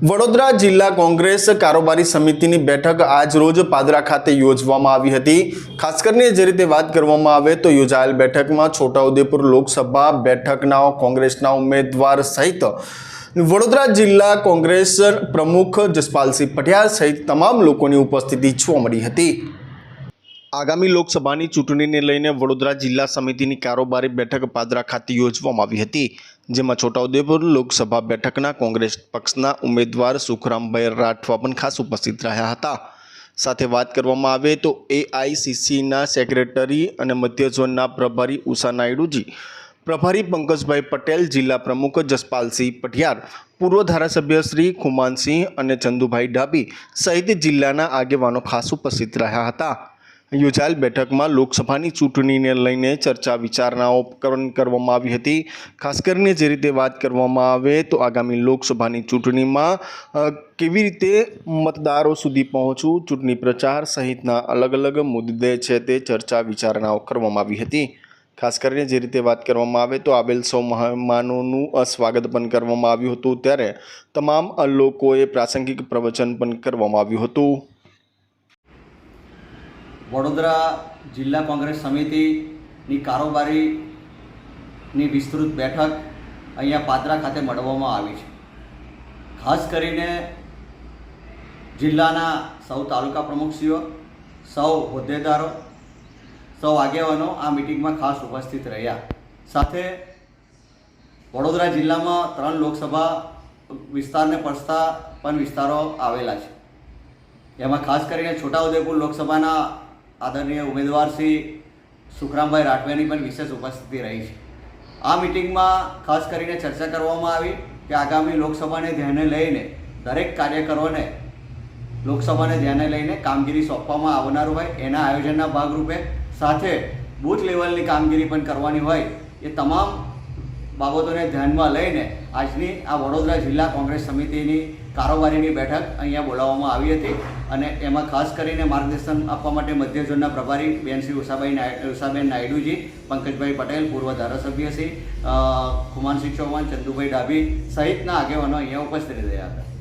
વડોદરા જિલ્લા કોંગ્રેસ કારોબારી સમિતિની બેઠક આજ રોજ પાદરા ખાતે યોજવામાં આવી હતી. ખાસ કરીને જે રીતે વાત કરવામાં આવે તો યોજાયેલ બેઠકમાં છોટાઉદેપુર લોકસભા બેઠકના કોંગ્રેસના ઉમેદવાર સહિત વડોદરા જિલ્લા કોંગ્રેસ પ્રમુખ જસપાલસિંહ પટિયાલ સહિત તમામ લોકોની ઉપસ્થિતિ જોવા મળી હતી. આગામી લોકસભાની ચૂંટણીને લઈને વડોદરા જિલ્લા સમિતિની કારોબારી બેઠક પાદરા ખાતે યોજવામાં આવી હતી, જેમાં છોટાઉદેપુર લોકસભા બેઠકના કોંગ્રેસ પક્ષના ઉમેદવાર સુખરામભાઈ રાઠવા પણ ખાસ ઉપસ્થિત રહ્યા હતા. સાથે વાત કરવામાં આવે તો એઆઈસીસીના સેક્રેટરી અને મધ્ય ઝોનના પ્રભારી ઉષા નાયડુજી, પ્રભારી પંકજભાઈ પટેલ, જિલ્લા પ્રમુખ જસપાલસિંહ પટિયાર પૂર્વ ધારાસભ્ય શ્રી ખુમાનસિંહ અને ચંદુભાઈ ડાબી સહિત જિલ્લાના આગેવાનો ખાસ ઉપસ્થિત રહ્યા હતા. યોજાયેલ બેઠકમાં લોકસભાની ચૂંટણીને લઈને ચર્ચા, વિચારણાઓ કર- કરવામાં આવી હતી. ખાસ કરીને જે રીતે વાત કરવામાં આવે તો આગામી લોકસભાની ચૂંટણીમાં કેવી રીતે મતદારો સુધી પહોંચવું, ચૂંટણી પ્રચાર સહિતના અલગ અલગ મુદ્દે છે તે ચર્ચા, વિચારણાઓ કરવામાં આવી હતી. ખાસ કરીને જે રીતે વાત કરવામાં આવે તો આવેલ સૌ મહેમાનોનું સ્વાગત પણ કરવામાં આવ્યું હતું. ત્યારે તમામ લોકોએ પ્રાસંગિક પ્રવચન પણ કરવામાં આવ્યું હતું. વડોદરા જિલ્લા કોંગ્રેસ સમિતિની કારોબારીની વિસ્તૃત બેઠક અહીંયા પાદરા ખાતે મળવામાં આવી છે. ખાસ કરીને જિલ્લાના સૌ તાલુકા પ્રમુખશ્રીઓ, સૌ હોદ્દેદારો, સૌ આગેવાનો આ મિટિંગમાં ખાસ ઉપસ્થિત રહ્યા. સાથે વડોદરા જિલ્લામાં ત્રણ લોકસભા વિસ્તારને પડતા પણ વિસ્તારો આવેલા છે. એમાં ખાસ કરીને છોટાઉદેપુર લોકસભાના આદરણીય ઉમેદવાર શ્રી સુખરામભાઈ રાઠવાની પણ વિશેષ ઉપસ્થિતિ રહી છે. આ મિટિંગમાં ખાસ કરીને ચર્ચા કરવામાં આવી કે આગામી લોકસભાને ધ્યાને લઈને દરેક કાર્યકરોને લોકસભાને ધ્યાને લઈને કામગીરી સોંપવામાં આવનારું હોય, એના આયોજનના ભાગરૂપે સાથે બૂથ લેવલની કામગીરી પણ કરવાની હોય, એ તમામ બાબતોને ધ્યાનમાં લઈને આજની આ વડોદરા જિલ્લા કોંગ્રેસ સમિતિની કારોબારીની બેઠક અહીંયા બોલાવવામાં આવી હતી અને એમાં ખાસ કરીને માર્ગદર્શન આપવા માટે મધ્ય ઝોનના પ્રભારી બેન શ્રી ઉષાભાઈ ઉષાબેન નાયડુજી, પંકજભાઈ પટેલ, પૂર્વ ધારાસભ્ય શ્રી ખુમાનસિંહ ચૌહાણ, ચંદુભાઈ ડાભી સહિતના આગેવાનો અહીંયા ઉપસ્થિત રહ્યા હતા.